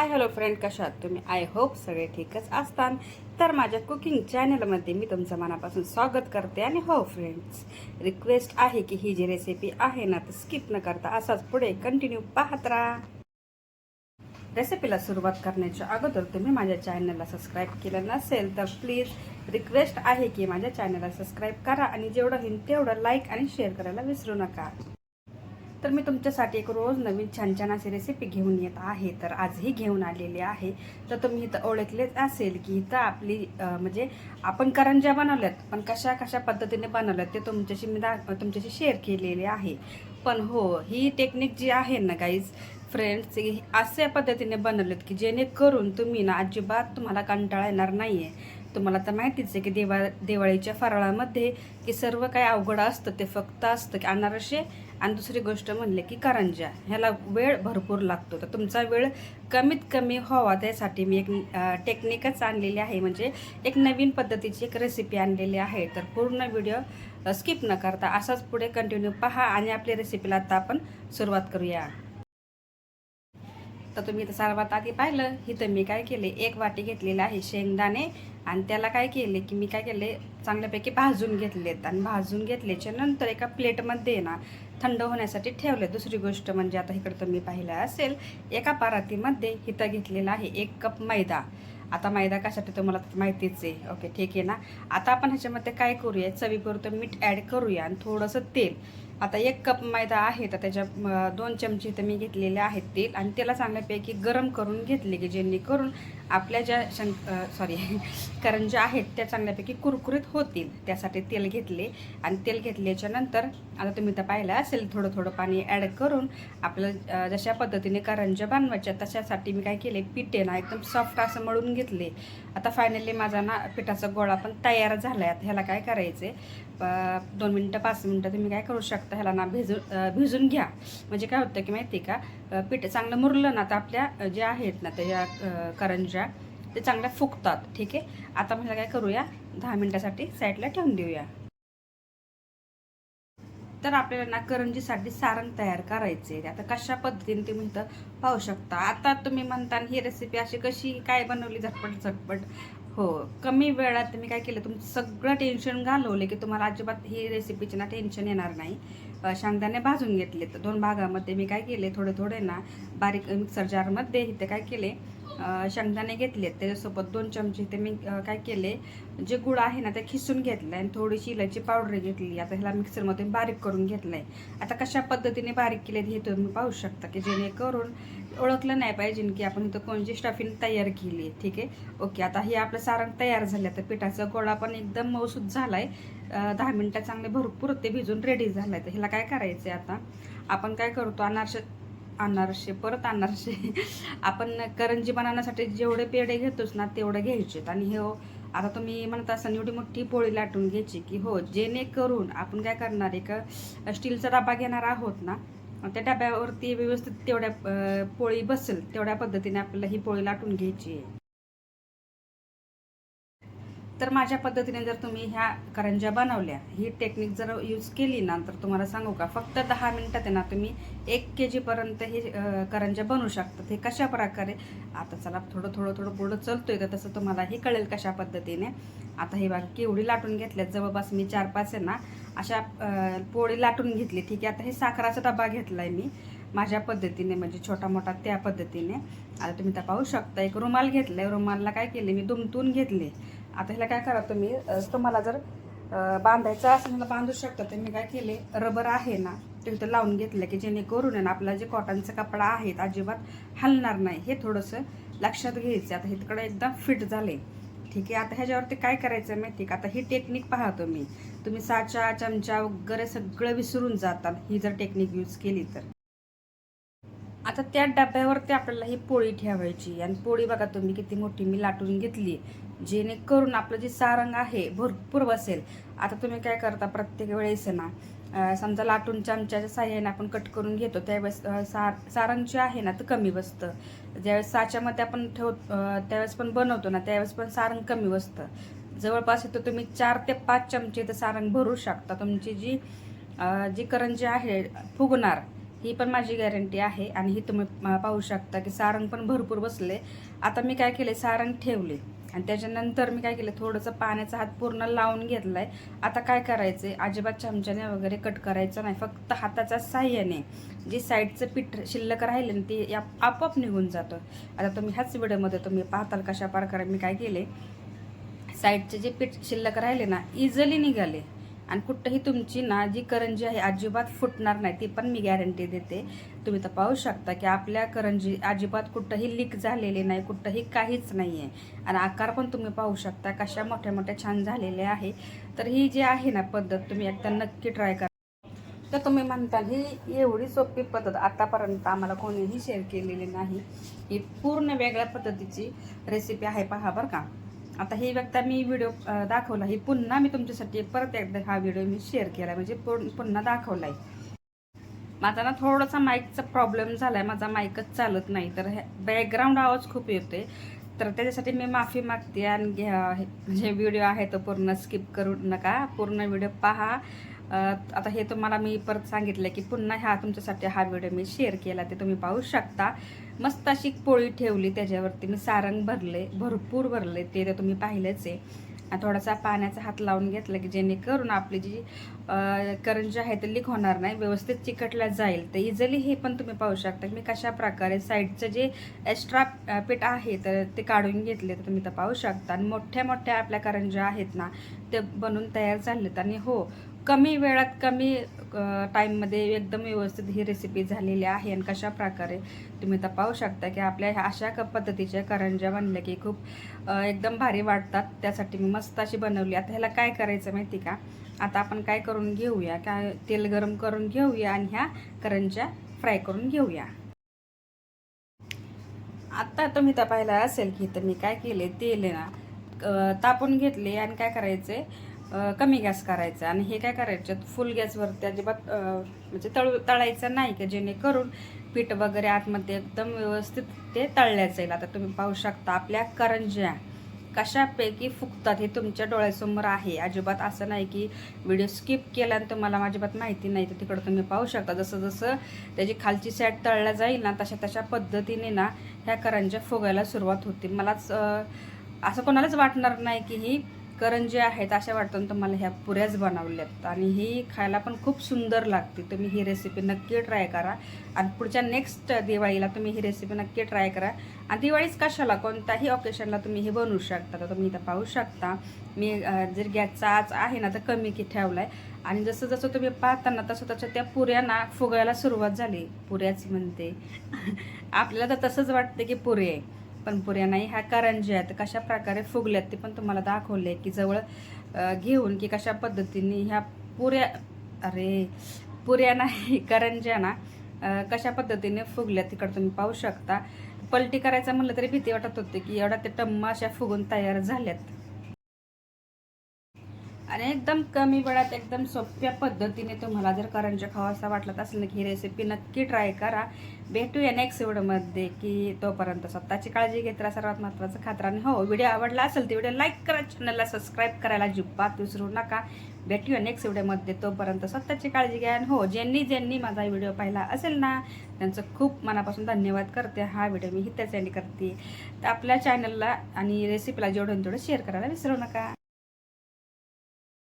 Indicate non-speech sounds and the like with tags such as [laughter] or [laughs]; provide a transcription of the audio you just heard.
Hi hello friend कशा आहात तुम्ही? आय होप सगळे ठीकच असतात. तर माझ्या कुकिंग चॅनलमध्ये मी तुमचं मनापासून स्वागत करते आणि हो फ्रेंड्स रिक्वेस्ट आहे की ही जी रेसिपी आहे ना तर स्किप न करता असाच पुढे कंटिन्यू पाहत राहा. रेसिपीला सुरुवात करण्याच्या अगोदर तुम्ही माझ्या चॅनलला सबस्क्राईब केलं नसेल तर प्लीज रिक्वेस्ट आहे की माझ्या चॅनलला सबस्क्राईब करा आणि जेवढं होईल तेवढं लाईक आणि शेअर करायला विसरू नका. तर मी तुमच्यासाठी एक रोज नवीन छान छान अशी रेसिपी घेऊन येत आहे. तर आजही घेऊन आलेली आहे. तर तुम्ही इथं ओळखलेच असेल की इथं आपली म्हणजे आपण करंज्या बनवल्यात पण कशा कशा पद्धतीने बनवल्यात ते तुमच्याशी मी दा तुमच्याशी शेअर केलेले आहे. पण हो ही टेक्निक जी आहे ना गाईज फ्रेंड्स अशा पद्धतीने बनवलेत की जेणेकरून तुम्ही ना अजिबात तुम्हाला कंटाळा येणार नाही आहे तुम्हाला तर माहितीच आहे की दिवा दिवाळीच्या फराळामध्ये की सर्व काही अवघड असतं ते फक्त असतं की अनारसे आणि दुसरी गोष्ट म्हणले की करंज्या ह्याला वेळ भरपूर लागतो. तर तुमचा वेळ कमीत कमी व्हावा. त्यासाठी मी एक टेक्निकच आणलेली आहे. म्हणजे एक नवीन पद्धतीची एक रेसिपी आणलेली आहे. तर पूर्ण व्हिडिओ स्किप न करता असाच पुढे कंटिन्यू पहा आणि आपल्या रेसिपीला आता आपण सुरुवात करूया. तर तुम्ही तर सर्वात आधी पाहिलं इथं मी काय केले एक वाटी घेतलेलं आहे शेंगदाणे आणि त्याला काय केले की मी काय केले चांगल्यापैकी भाजून घेतलेत. आणि भाजून घेतल्याच्या नंतर एका प्लेटमध्ये ना थंड होण्यासाठी ठेवले दुसरी गोष्ट म्हणजे आता इकडं तुम्ही पाहिलं असेल एका परातीमध्ये इथं घेतलेला आहे एक कप मैदा. आता मैदा कशासाठी तुम्हाला माहितीच आहे. ओके ठीक आहे ना? आता आपण ह्याच्यामध्ये काय करूया? चवीपुरतं मीठ ॲड करूया आणि थोडंसं तेल. आता एक कप मैदा आहे तर त्याच्या दोन चमचे इथं मी घेतलेले आहेत तेल आणि त्याला चांगल्यापैकी गरम करून घेतले की जेणेकरून आपल्या ज्या शंक सॉरी करंज्या आहेत त्या चांगल्यापैकी कुरकुरीत होतील. त्यासाठी तेल घेतले आणि तेल घेतल्याच्या नंतर आता तुम्ही तर पाहिलं असेल थोडं थोडं पाणी ॲड करून आपलं जशा पद्धतीने करंज्या बनवायच्या तशासाठी मी काय केले पिठे ना एकदम सॉफ्ट असं मळून घेतले. आता फायनली माझा ना पिठाचा गोळा पण तयार झाला आहे ह्याला काय करायचे दोन मिनटं पाच मिनटं तुम्ही काय करू शकता? ह्याला ना भिजून भिजून घ्या. म्हणजे काय होतं की माहिती आहे का पीठ चांगलं मुरलं ना तर आपल्या ज्या आहेत ना त्या करंज्या ते चांगल्या फुगतात. ठीक आहे? आता मला काय करूया? दहा मिनटासाठी साईडला ठेवून देऊया. तर आपल्याला ना करंजीसाठी सारण तयार करायचे आता कशा पद्धतीने तुम्ही म्हणतं पाहू शकता. आता तुम्ही म्हणता ही रेसिपी अशी कशी काय बनवली? झटपट झटपट. हो कमी वेळात तुम्ही काय केलं? तुमचं सगळं टेन्शन घालवले की तुम्हाला अजिबात ही रेसिपीचे ना टेन्शन येणार नाही. अ, शेंगदाणे भाजून घेतले तर दोन भागामध्ये मी काय केले? थोडे थोडे ना बारीक मिक्सर जारमध्ये इथे काय केले? शेंगदाणे घेतलेत त्याच्यासोबत दोन चमचे ते मी काय केले जे गुळ आहे ना ते खिसून घेतलं आणि थोडीशी इलायची पावडर घेतली. आता ह्याला मिक्सरमध्ये बारीक करून घेतलं आहे आता कशा पद्धतीने बारीक केले हे तुम्ही पाहू शकता की जेणेकरून ओळखलं नाही पाहिजे की आपण इथं कोणची स्टफिंग तयार केली आहे. ठीक आहे? ओके आता हे आपलं सारण तयार झालं. तर पिठाचा गोळा पण एकदम मौसूद झाला आहे दहा मिनटं चांगले भरपूर ते भिजून रेडी झालं आहे तर ह्याला काय करायचं आहे आता? आपण काय करतो अनारशा अनारसे परत अनारसे [laughs] आपण करंजी बनवण्यासाठी जेवढे पेढे घेतोच ना तेवढे घ्यायचेत. आणि हे हो, आता तुम्ही म्हणत असाल एवढी मोठी पोळी लाटून घ्यायची की हो जेणेकरून आपण काय करणार एक स्टीलचा डबा घेणार आहोत ना त्या डब्यावरती व्यवस्थित तेवढ्या पोळी बसेल तेवढ्या पद्धतीने आपल्याला ही पोळी लाटून घ्यायची आहे. तर माझ्या पद्धतीने जर तुम्ही ह्या करंज्या बनवल्या ही टेक्निक जर यूज केली ना तर तुम्हाला सांगू का फक्त दहा मिनटात आहे ना तुम्ही एक के जीपर्यंत हे करंज्या बनवू शकतात हे कशा प्रकारे? आता चला थोडं थोडं थोडं पुढं चलतोय तर तसं तुम्हाला हे कळेल कशा पद्धतीने. आता हे बघा केवढी लाटून घेतल्यात. जवळपास मी चार पाच आहे ना अशा पोळी लाटून घेतली. ठीक आहे आता हे साखराचा डबा आहे मी माझ्या पद्धतीने म्हणजे छोटा मोठा त्या पद्धतीने. आता तुम्ही तर पाहू शकता एक रुमाल घेतलाय. रुमालला काय केले मी दुमतून घेतले आता ह्याला काय करा तुम्ही? तुम्हाला जर बांधायचं असेल तर बांधू शकता. तर मी काय केले? रबर आहे ना ते इथं लावून घेतलं की जेणेकरून आहे ना आपला जे कॉटनचा कपडा आहे अजिबात हलणार नाही. हे थोडंसं लक्षात घ्यायचं. आता हे तिकडं एकदम फिट झाले ठीक आहे? आता ह्याच्यावरती काय करायचं आहे माहिती आहे का? आता ही टेक्निक पाहतो मी तुम्ही साचा चमचा वगैरे सगळं विसरून जातात ही जर टेक्निक यूज केली तर. आता त्या डब्यावरती आपल्याला ही पोळी ठेवायची. आणि पोळी बघा तुम्ही किती मोठी मी लाटून घेतली. जेणेकरून आपलं जे सारंग आहे भरपूर बसेल. आता तुम्ही काय करता प्रत्येक वेळेस ना समजा लाटून चमच्याच्या साह्याने आपण कट करून घेतो त्यावेळेस सार सारंग जे आहे ना ते कमी बसतं. ज्यावेळेस साच्यामध्ये आपण ठेव त्यावेळेस पण बनवतो ना त्यावेळेस पण सारंग कमी बसतं. जवळपास इथं तुम्ही चार ते पाच चमचे तर सारंग भरू शकता. तुमची जी जी करंजी आहे फुगणार ही पण माझी गॅरंटी आहे आणि ही तुम्ही पाहू शकता की सारंग पण भरपूर बसले. आता मी काय केले सारंग ठेवले. आणि त्याच्यानंतर मी काय केलं थोडंसं पाण्याचा हात पूर्ण लावून घेतलाय. आता काय करायचं आहे अजिबात चमच्याने वगैरे कट करायचं नाही फक्त हाताच्या साह्याने जे साईडचं पीठ शिल्लक राहिले ना ते आपोआप निघून जातं. आता तुम्ही ह्याच व्हिडिओमध्ये तुम्ही पाहताल कशा प्रकारे मी काय केले साईडचे जे पीठ शिल्लक राहिले ना इझिली निघाले. आणि कुठंही तुमची ना जी करंजी आहे अजिबात फुटणार नाही ती पण मी गॅरंटी देते. तुम्ही तर पाहू शकता की आपल्या करंजी अजिबात कुठंही लीक झालेली नाही कुठंही काहीच नाही आहे आणि आकार पण तुम्ही पाहू शकता कशा मोठ्या मोठ्या छान झालेले आहे. तर ही जी आहे ना पद्धत तुम्ही एकदा नक्की ट्राय करा. तर तुम्ही म्हणता ही एवढी सोपी पद्धत आतापर्यंत आम्हाला कोणीही शेअर केलेली नाही. ही पूर्ण वेगळ्या पद्धतीची रेसिपी आहे पहा बरं का. आता ही व्यक्ता मी व्हिडिओ दाखवला ही पुन्हा मी तुमच्यासाठी परत एकदा हा व्हिडिओ मी शेअर केला म्हणजे पुन- पुन्हा दाखवलाय माझा ना थोडासा माईकचा प्रॉब्लेम झालाय. माझा माईकच चालत नाही. तर बॅकग्राऊंड आवाज खूप येतोय. तर त्याच्यासाठी मी माफी मागते आणि घ्या- हे- जे व्हिडिओ आहे तो पूर्ण स्किप करू नका. पूर्ण व्हिडिओ पहा. आता हे तुम्हाला मी परत सांगितलं की पुन्हा ह्या तुमच्यासाठी हा व्हिडिओ मी शेअर केला. ते तुम्ही पाहू शकता. मस्त अशी पोळी ठेवली त्याच्यावरती. मी सारंग भरले भरपूर भरले. ते तर तुम्ही पाहिलंच आहे. थोडासा पाण्याचा हात लावून घेतला की जेणेकरून आपली जी करंजी आहे ते लीक होणार नाही व्यवस्थित चिकटला जाईल. तर इझिली हे पण तुम्ही पाहू शकता मी कशा प्रकारे साईडचं जे एक्स्ट्रा पीठ आहे तर ते काढून घेतले तर तुम्ही तर पाहू शकता. आणि मोठ्या मोठ्या आपल्या करंज्या आहेत ना ते बनून तयार झालेत. आणि हो कमी वेळात कमी टाईममध्ये एकदम व्यवस्थित ही रेसिपी झालेली आहे आणि कशा प्रकारे तुम्ही तर पाहू शकता की आपल्या ह्या अशा क पद्धतीच्या करंज्या बनल्या की खूप एकदम भारी वाटतात. त्यासाठी मी मस्त अशी बनवली. आता ह्याला काय करायचं माहिती का? आता आपण काय करून घेऊया? काय तेल गरम करून घेऊया आणि ह्या करंज्या फ्राय करून घेऊया. आत्ता तुम्ही तर पाहिलं असेल की तर मी काय केले? तेल ना तापून घेतले आणि काय करायचे? कमी गॅस करायचा आणि हे काय करायचं फुल गॅसवरती अजिबात म्हणजे तळू तळायचं नाही का? जेणेकरून पीठ वगैरे आतमध्ये एकदम व्यवस्थित ते तळल्या जाईल आता तुम्ही पाहू शकता आपल्या करंज्या कशापैकी फुकतात हे तुमच्या डोळ्यासमोर आहे. अजिबात असं नाही की व्हिडिओ स्किप केला आणि तुम्हाला अजिबात माहिती नाही तर तिकडं तुम्ही पाहू शकता. जसं जसं त्याची खालची सॅट तळल्या जाईल ना तशा तशा पद्धतीने ना ह्या करंज्या फुगायला सुरुवात होते. मलाच असं कोणालाच वाटणार नाही की ही करंजी आहेत अशा वाटतं तुम्हाला ह्या पुऱ्याच बनवल्यात. आणि ही खायला पण खूप सुंदर लागते. तुम्ही ही रेसिपी नक्की ट्राय करा. आणि पुढच्या नेक्स्ट दिवाळीला तुम्ही ही रेसिपी नक्की ट्राय करा. आणि दिवाळीच कशाला? कोणत्याही ऑकेशनला तुम्ही हे बनवू शकता. तर तुम्ही इथं पाहू शकता. मी जर गॅसचा आज आहे ना तर कमी की ठेवला आहे आणि जसं जसं तुम्ही पाहताना तसं तसं त्या पुऱ्यांना फुगायला सुरुवात झाली. पुऱ्याच म्हणते. आपल्याला तर तसंच वाटते की पुरे. आहे पण पुऱ्या नाही. ह्या करंज्या आहेत कशा प्रकारे फुगल्यात ते पण तुम्हाला दाखवले की जवळ घेऊन की कशा पद्धतीने ह्या पुऱ्या अरे पुऱ्या नाही करंज्या ना कशा पद्धतीने फुगल्या तिकडं तुम्ही पाहू शकता. पलटी करायचं म्हणलं तरी भीती वाटत होती की एवढा ते टम्मा अशा फुगून तयार झाल्यात. आणि एकदम कमी वेळात एकदम सोप्या पद्धतीने तुम्हाला जर करंजा खावासा वाटला असेल ना की ही रेसिपी नक्की ट्राय करा. भेटूया नेक्स्ट व्हिडिओमध्ये की तोपर्यंत स्वतःची काळजी घेत राहा सर्वात महत्त्वाचं खात्राने हो व्हिडिओ आवडला असेल तर व्हिडिओ लाईक करा चॅनलला सबस्क्राईब करायला अजिबात विसरू नका. भेटूया नेक्स्ट व्हिडिओमध्ये तोपर्यंत स्वतःची काळजी घ्या. आणि हो ज्यांनी ज्यांनी माझा व्हिडिओ पाहिला असेल ना त्यांचं खूप मनापासून धन्यवाद करते. हा व्हिडिओ मी हित्याच एंड करते. तर आपल्या चॅनलला आणि रेसिपीला जेवढं तेवढं शेअर करायला विसरू नका.